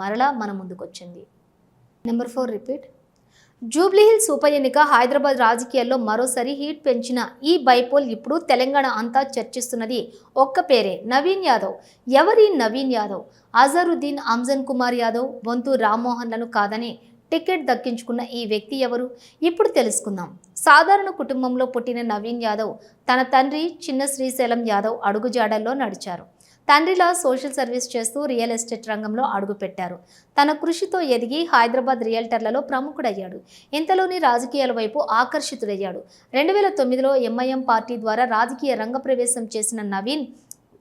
మరలా మన ముందుకొచ్చింది. నెంబర్ ఫోర్ రిపీట్ జూబ్లీహిల్స్ ఉప ఎన్నిక హైదరాబాద్ రాజకీయాల్లో మరోసారి హీట్ పెంచిన ఈ బైపోల్ ఇప్పుడు తెలంగాణ అంతా చర్చిస్తున్నది. ఒక్క పేరే నవీన్ యాదవ్. ఎవరి నవీన్ యాదవ్? అజరుద్దీన్ అంజన్ కుమార్ యాదవ్ వంతు రామ్మోహన్లను కాదని టికెట్ దక్కించుకున్న ఈ వ్యక్తి ఎవరు? ఇప్పుడు తెలుసుకుందాం. సాధారణ కుటుంబంలో పుట్టిన నవీన్ యాదవ్ తన తండ్రి చిన్న శ్రీశైలం యాదవ్ అడుగుజాడల్లో నడిచారు. తండ్రిలా సోషల్ సర్వీస్ చేస్తూ రియల్ ఎస్టేట్ రంగంలో అడుగుపెట్టారు. తన కృషితో ఎదిగి హైదరాబాద్ రియల్టర్లలో ప్రముఖుడయ్యాడు. ఇంతలోని రాజకీయాల వైపు ఆకర్షితుడయ్యాడు. రెండు వేల తొమ్మిదిలో ఎంఐఎం పార్టీ ద్వారా రాజకీయ రంగ ప్రవేశం చేసిన నవీన్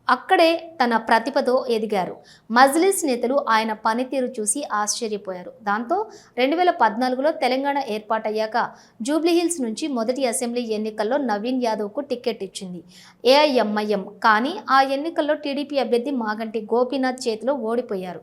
అక్కడే తన ప్రతిభతో ఎదిగారు. మజ్లిస్ నేతలు ఆయన పనితీరు చూసి ఆశ్చర్యపోయారు. దాంతో రెండు వేల పద్నాలుగులో తెలంగాణ ఏర్పాటయ్యాక జూబ్లీహిల్స్ నుంచి మొదటి అసెంబ్లీ ఎన్నికల్లో నవీన్ యాదవ్కు టికెట్ ఇచ్చింది. ఏఐఎంఐఎం. కానీ ఆ ఎన్నికల్లో టీడీపీ అభ్యర్థి మాగంటి గోపీనాథ్ చేతిలో ఓడిపోయారు.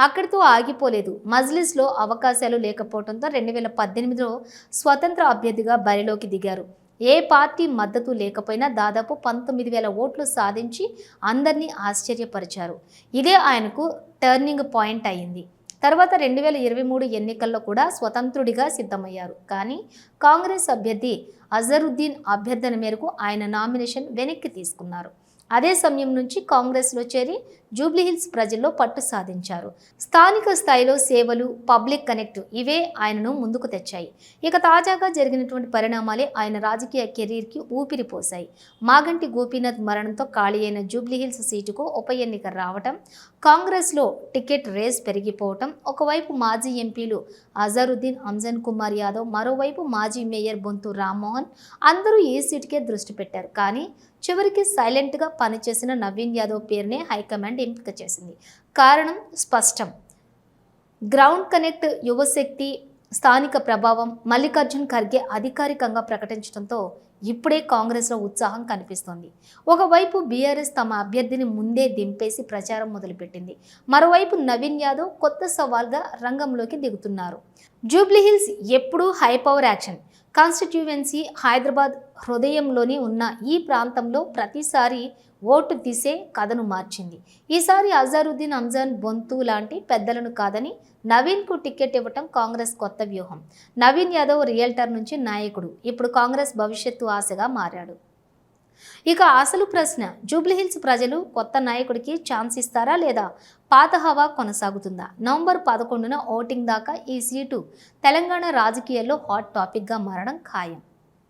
అక్కడితో ఆగిపోలేదు. మజ్లిస్లో అవకాశాలు లేకపోవడంతో రెండు వేల పద్దెనిమిదిలో స్వతంత్ర అభ్యర్థిగా బరిలోకి దిగారు. ఏ పార్టీ మద్దతు లేకపోయినా దాదాపు పంతొమ్మిది వేల ఓట్లు సాధించి అందరినీ ఆశ్చర్యపరిచారు. ఇదే ఆయనకు టర్నింగ్ పాయింట్ అయింది తర్వాత రెండు వేల ఇరవై మూడు ఎన్నికల్లో కూడా స్వతంత్రుడిగా సిద్ధమయ్యారు. కానీ కాంగ్రెస్ అభ్యర్థి అజరుద్దీన్ అభ్యర్థన మేరకు ఆయన నామినేషన్ వెనక్కి తీసుకున్నారు. అదే సమయం నుంచి కాంగ్రెస్లో చేరి జూబ్లీహిల్స్ ప్రజల్లో పట్టు సాధించారు. స్థానిక స్థాయిలో సేవలు పబ్లిక్ కనెక్ట్ ఇవే ఆయనను ముందుకు తెచ్చాయి. ఇక తాజాగా జరిగినటువంటి పరిణామాలే ఆయన రాజకీయ కెరీర్కి ఊపిరి పోశాయి. మాగంటి గోపీనాథ్ మరణంతో ఖాళీ అయిన జూబ్లీహిల్స్ సీటుకు ఉప ఎన్నిక రావటం కాంగ్రెస్లో టికెట్ రేస్ పెరిగిపోవటం ఒకవైపు మాజీ ఎంపీలు అజరుద్దీన్ అంజన్ కుమార్ యాదవ్ మరోవైపు మాజీ మేయర్ బొంతు రామ్మోహన్ అందరూ ఈ సీటుకే దృష్టి పెట్టారు. కానీ చివరికి సైలెంట్గా పనిచేసిన నవీన్ యాదవ్ పేరునే హైకమాండ్ ఎంపిక చేసింది. కారణం స్పష్టం. గ్రౌండ్ కనెక్ట్ యువశక్తి స్థానిక ప్రభావం మల్లికార్జున్ ఖర్గే అధికారికంగా ప్రకటించడంతో ఇప్పుడే కాంగ్రెస్లో ఉత్సాహం కనిపిస్తోంది. ఒకవైపు బీఆర్ఎస్ తమ అభ్యర్థిని ముందే దింపేసి ప్రచారం మొదలుపెట్టింది. మరోవైపు నవీన్ యాదవ్ కొత్త సవాల్గా రంగంలోకి దిగుతున్నారు. జూబ్లీహిల్స్ ఎప్పుడూ high power action. Constituency Hyderabad హృదయంలోని ఉన్న ఈ ప్రాంతంలో ప్రతిసారి ఓటు తీసే కథను మార్చింది. ఈసారి అజారుద్దీన్ అంజాన్ బొంతు లాంటి పెద్దలను కాదని నవీన్కు టికెట్ ఇవ్వటం కాంగ్రెస్ కొత్త వ్యూహం. నవీన్ యాదవ్ రియల్టర్ నుంచి నాయకుడు. ఇప్పుడు కాంగ్రెస్ భవిష్యత్తు ఆశగా మారాడు. ఇక అసలు ప్రశ్న జూబ్లీహిల్స్ ప్రజలు కొత్త నాయకుడికి ఛాన్స్ ఇస్తారా లేదా? పాత హవా కొనసాగుతుందా? నవంబర్ పదకొండున ఓటింగ్ దాకా ఈ సీటు తెలంగాణ రాజకీయాల్లో హాట్ టాపిక్గా మారడం ఖాయం.